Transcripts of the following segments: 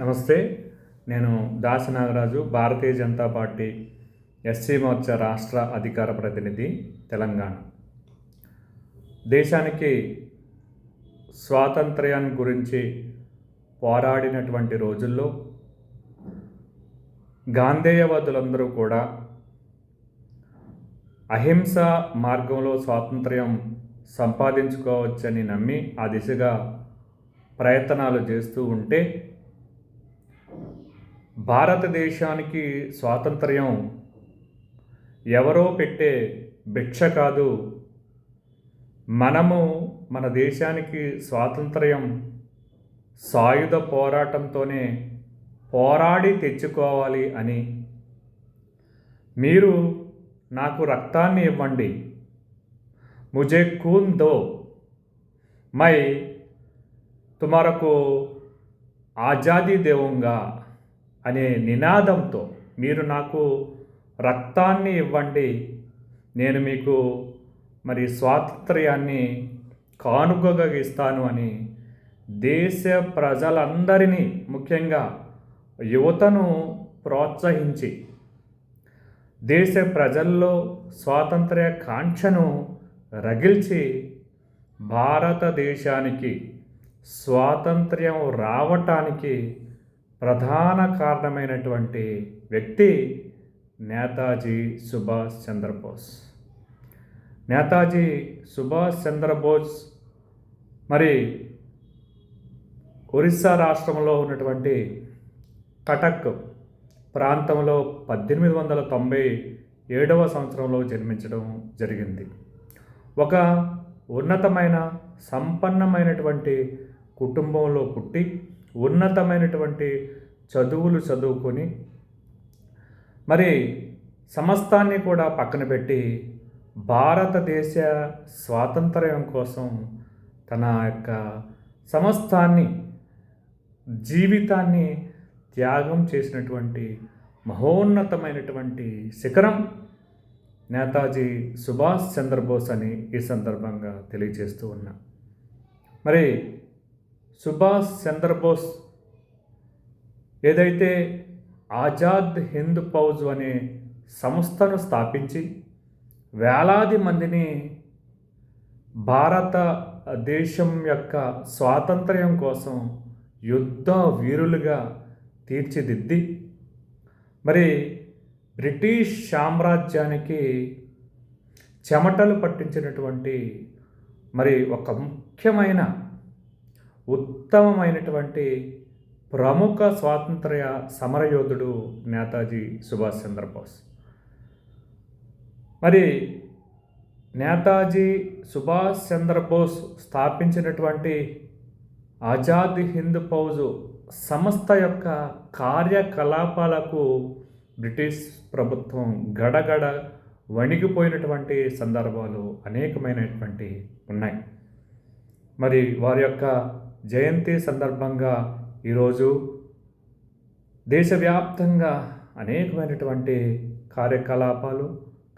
నమస్తే నేను Dasi Nagaraju Bharatiya Janata party SC Morcha రాష్ట్ర అధికార ప్రతినిధి తెలంగాణ. దేశానికి స్వాతంత్ర్యాన్ని గురించి పోరాడినటువంటి రోజుల్లో గాంధేయవాదులందరూ కూడా అహింస మార్గంలో స్వాతంత్ర్యం సంపాదించుకోవచ్చని నమ్మి ఆ దిశగా ప్రయత్నాలు చేస్తూ ఉంటే భారతదేశానికి స్వాతంత్ర్యం ఎవరో పెట్టే భిక్ష కాదు. మనము మన దేశానికి స్వాతంత్ర్యం సాయుధ పోరాటంతోనే పోరాడి తెచ్చుకోవాలి అని. మీరు నాకు రక్తాన్ని ఇవ్వండి. ముజే కూన్ దో. మై తుమరకు ఆజాదీ దేవంగా. అనే నినాదంతో మీరు నాకు రక్తాన్ని ఇవ్వండి. నేను మీకు మరి స్వాతంత్ర్యాన్ని కానుకగా ఇస్తాను అని దేశ ప్రజలందరినీ ముఖ్యంగా యువతను ప్రోత్సహించి దేశ ప్రజల్లో స్వాతంత్ర్య కాంక్షను రగిల్చి భారతదేశానికి స్వాతంత్ర్యం రావటానికి ప్రధాన కారణమైనటువంటి వ్యక్తి నేతాజీ సుభాష్ చంద్రబోస్. నేతాజీ సుభాష్ చంద్రబోస్ మరి ఒరిస్సా రాష్ట్రంలో ఉన్నటువంటి కటక్ ప్రాంతంలో పద్దెనిమిది వందల తొంభై ఏడవ సంవత్సరంలో జన్మించడం జరిగింది. ఒక ఉన్నతమైన సంపన్నమైనటువంటి కుటుంబంలో పుట్టి ఉన్నతమైనటువంటి చదువులు చదువుకొని మరి సమస్తాన్ని కూడా పక్కన పెట్టి భారతదేశ స్వాతంత్ర్యం కోసం తన యొక్క సమస్తాన్ని జీవితాన్ని త్యాగం చేసినటువంటి మహోన్నతమైనటువంటి శిఖరం నేతాజీ సుభాష్ చంద్రబోస్ అని ఈ సందర్భంగా తెలియజేస్తూ ఉన్నా. మరి సుభాష్ చంద్రబోస్ ఏదైతే ఆజాద్ హింద్ ఫౌజ్ అనే సంస్థను స్థాపించి వేలాది మందిని భారతదేశం యొక్క స్వాతంత్ర్యం కోసం యుద్ధ వీరులుగా తీర్చిదిద్ది మరి బ్రిటిష్ సామ్రాజ్యానికి చెమటలు పట్టించినటువంటి మరి ఒక ముఖ్యమైన ఉత్తమమైనటువంటి ప్రముఖ స్వాతంత్ర్య సమరయోధుడు నేతాజీ సుభాష్ చంద్రబోస్. మరి నేతాజీ సుభాష్ చంద్రబోస్ స్థాపించినటువంటి ఆజాద్ హింద్ ఫౌజు సంస్థ యొక్క కార్యకలాపాలకు బ్రిటిష్ ప్రభుత్వం గడగడ వణిగిపోయినటువంటి సందర్భాలు అనేకమైనటువంటి ఉన్నాయి. మరి వారి యొక్క జయంతి సందర్భంగా ఈరోజు దేశవ్యాప్తంగా అనేకమైనటువంటి కార్యకలాపాలు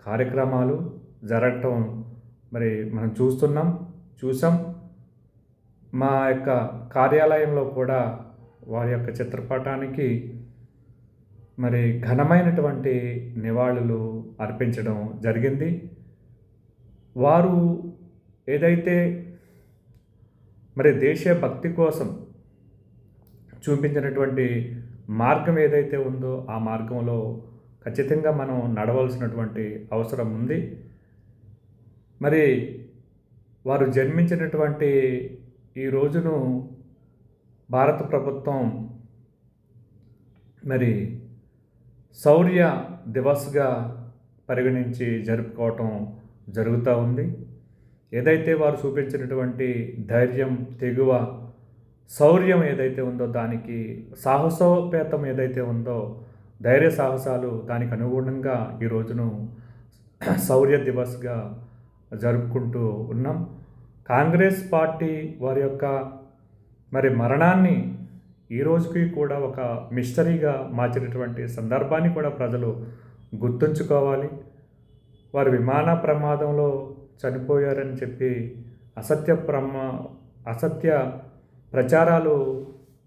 కార్యక్రమాలు జరగటం మరి మనం చూస్తున్నాం చూసాం మా యొక్క కార్యాలయంలో కూడా వారి యొక్క చిత్రపటానికి మరి ఘనమైనటువంటి నివాళులు అర్పించడం జరిగింది. వారు ఏదైతే మరి దేశభక్తి కోసం చూపించినటువంటి మార్గం ఏదైతే ఉందో ఆ మార్గంలో ఖచ్చితంగా మనం నడవలసినటువంటి అవసరం ఉంది. మరి వారు జన్మించినటువంటి ఈ రోజును భారత ప్రభుత్వం మరి శౌర్య దివస్గా పరిగణించి జరుపుకోవటం జరుగుతూ ఉంది. ఏదైతే వారు చూపించినటువంటి ధైర్యం తెగువ శౌర్యం ఏదైతే ఉందో దానికి సాహసోపేతం ఏదైతే ఉందో ధైర్య సాహసాలు దానికి అనుగుణంగా ఈ రోజును శౌర్య దివస్గా జరుపుకుంటూ ఉన్నాం. కాంగ్రెస్ పార్టీ వారి యొక్క మరి మరణాన్ని ఈ రోజుకి కూడా ఒక మిస్టరీగా మార్చినటువంటి సందర్భాన్ని కూడా ప్రజలు గుర్తుంచుకోవాలి. వారి విమాన ప్రమాదంలో చనిపోయారని చెప్పి అసత్య ప్రమా అసత్య ప్రచారాలు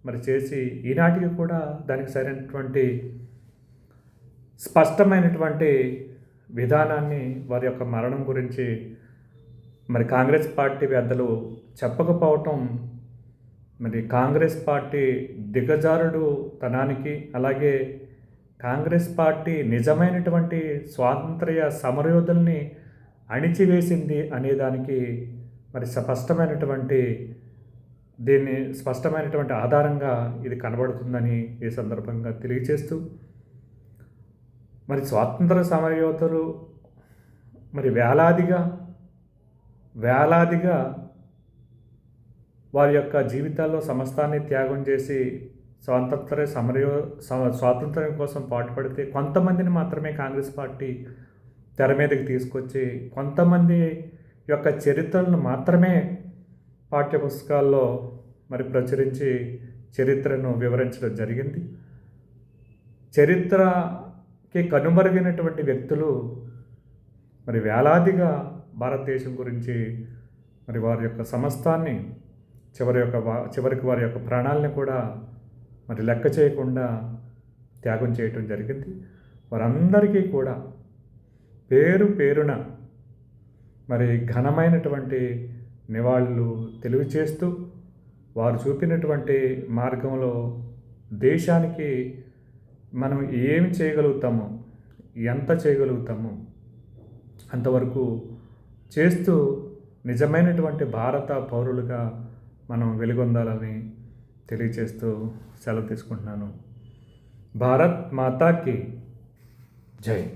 మరి చేసి ఈనాటికి కూడా దానికి సరైనటువంటి స్పష్టమైనటువంటి విధానాన్ని వారి యొక్క మరణం గురించి మరి కాంగ్రెస్ పార్టీ పెద్దలు చెప్పకపోవటం మరి కాంగ్రెస్ పార్టీ దిగజారుడు తనానికి అలాగే కాంగ్రెస్ పార్టీ నిజమైనటువంటి స్వాతంత్ర్య సమరయోధుల్ని అణిచివేసింది అనేదానికి మరి స్పష్టమైనటువంటి దీన్ని స్పష్టమైనటువంటి ఆధారంగా ఇది కనబడుతుందని ఈ సందర్భంగా తెలియచేస్తూ మరి స్వాతంత్ర సమరయోధులు మరి వేలాదిగా వేలాదిగా వారి యొక్క జీవితాల్లో సమస్తాన్ని త్యాగం చేసి స్వాతంత్ర సమరయో స్వాతంత్ర్యం కోసం పాటుపడితే కొంతమందిని మాత్రమే కాంగ్రెస్ పార్టీ తెర మీదకి తీసుకొచ్చి కొంతమంది యొక్క చరిత్రలను మాత్రమే పాఠ్యపుస్తకాల్లో మరి ప్రచురించి చరిత్రను వివరించడం జరిగింది. చరిత్రకి కనుమరుగైనటువంటి వ్యక్తులు మరి వేలాదిగా భారతదేశం గురించి మరి వారి యొక్క సమస్తాన్ని చివరి యొక్క చివరికి వారి యొక్క ప్రాణాలని కూడా మరి లెక్క చేయకుండా త్యాగం చేయటం జరిగింది. వారందరికీ కూడా పేరు పేరున మరి ఘనమైనటువంటి నివాళులు తెలియచేస్తూ వారు చూపినటువంటి మార్గంలో దేశానికి మనం ఏమి చేయగలుగుతామో ఎంత చేయగలుగుతామో అంతవరకు చేస్తూ నిజమైనటువంటి భారత పౌరులుగా మనం వెలుగొందాలని తెలియచేస్తూ సెలవు తీసుకుంటున్నాను. భారత్ మాతాకి జై.